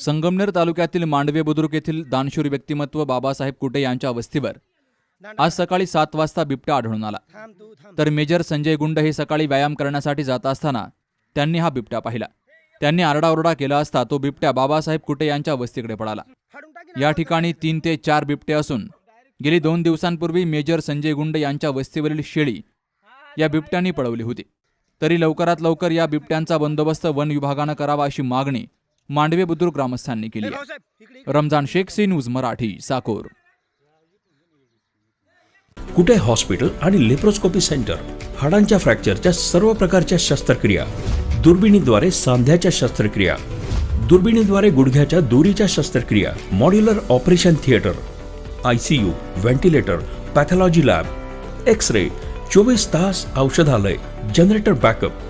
संगमनेर तालुक्यातील मांडवे बुद्रुक येथील दानशूर व्यक्तिमत्व बाबासाहेब कुटे यांच्या वस्तीवर आज सकाळी सात वाजता बिबटा आढळून आला. तर मेजर संजय गुंड हे सकाळी व्यायाम करण्यासाठी जात असताना त्यांनी हा बिबट्या पाहिला. त्यांनी आरडाओरडा केला असता तो बिबट्या बाबासाहेब कुटे यांच्या वस्तीकडे पळाला. या ठिकाणी तीन ते चार बिबटे असून गेली दोन दिवसांपूर्वी मेजर संजय गुंड यांच्या वस्तीवरील शेळी या बिबट्यांनी पळवली होती. तरी लवकरात लवकर या बिबट्यांचा बंदोबस्त वन विभागानं करावा अशी मागणी मांडवे बुद्रुक ग्रामस्थांनी केली Ramzan Shaikh C news Marathi Sakor. Kute hospital आणि लेप्रोस्कोपी सेंटर? हाडांच्या फ्रॅक्चरच्या सर्व प्रकारच्या शस्त्रक्रिया. दुर्बिणीद्वारे सांध्याच्या शस्त्रक्रिया. दुर्बिणीद्वारे गुडघ्याच्या दोरीच्या शस्त्रक्रिया. Modular operation theatre. I C U ventilator pathology lab. X ray चोवीस तास औषधालय. Generator backup.